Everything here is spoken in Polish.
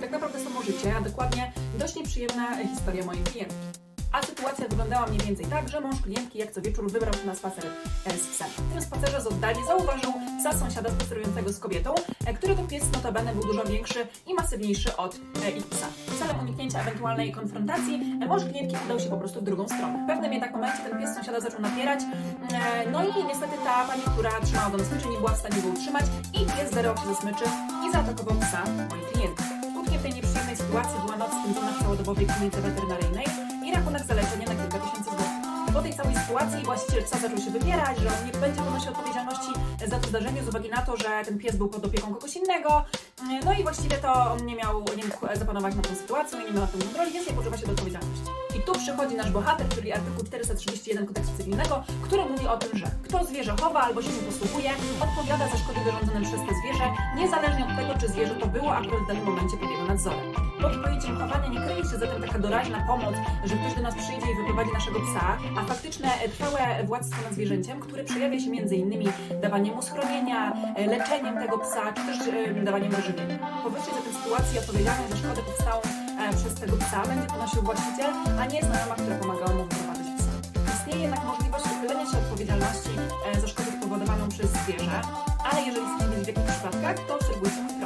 tak naprawdę samo życie, a dokładnie dość nieprzyjemna historia mojej klientki. A sytuacja wyglądała mniej więcej tak, że mąż klientki jak co wieczór wybrał się na spacer e, z psem. W tym spacerze z oddali zauważył psa sąsiada spacerującego z kobietą, e, który to pies notabene był dużo większy i masywniejszy od e, ich psa. Celem uniknięcia ewentualnej konfrontacji mąż klientki udał się po prostu w drugą stronę. W pewnym jednak momencie ten pies sąsiada zaczął napierać, no i niestety ta pani, która trzymała go na smyczy, nie była w stanie go utrzymać i pies zerwał się ze smyczy i zaatakował psa mojej klientki. Skutkiem tej nieprzyjemnej sytuacji była noc spędzona w całodobowej klinice weterynaryjnej i rachunek za leczenie na sytuacji właściciel psa zaczął się wypierać, że on nie będzie ponosił odpowiedzialności za to zdarzenie z uwagi na to, że ten pies był pod opieką kogoś innego. No i właściwie to on nie miał, nie mógł zapanować nad tą sytuacją i nie miał nad tym kontroli, więc nie poczuwa się do odpowiedzialności. I tu przychodzi nasz bohater, czyli artykuł 431 kodeksu cywilnego, który mówi o tym, że kto zwierzę chowa albo się nim posługuje, odpowiada za szkody wyrządzone przez te zwierzę, niezależnie od tego, czy zwierzę to było akurat w danym momencie pod jego nadzorem. Pod pojęciem chowania nie kryje się zatem taka doraźna pomoc, że ktoś do nas przyjdzie i wyprowadzi naszego psa, a faktyczne trwałe władztwo nad zwierzęciem, które przejawia się innymi dawaniem mu schronienia, e, leczeniem tego psa, czy też e, dawaniem mu żywienia. Powyższej zatem sytuacji odpowiedzialność za szkodę powstałą e, przez tego psa będzie ponosił właściciel, a nie znajoma, która pomagała mu wyprowadzić psa. Istnieje jednak możliwość uchylenia się odpowiedzialności za szkodę spowodowaną przez zwierzę, ale jeżeli wiedzieć w jakich przypadkach, to obserwujcie.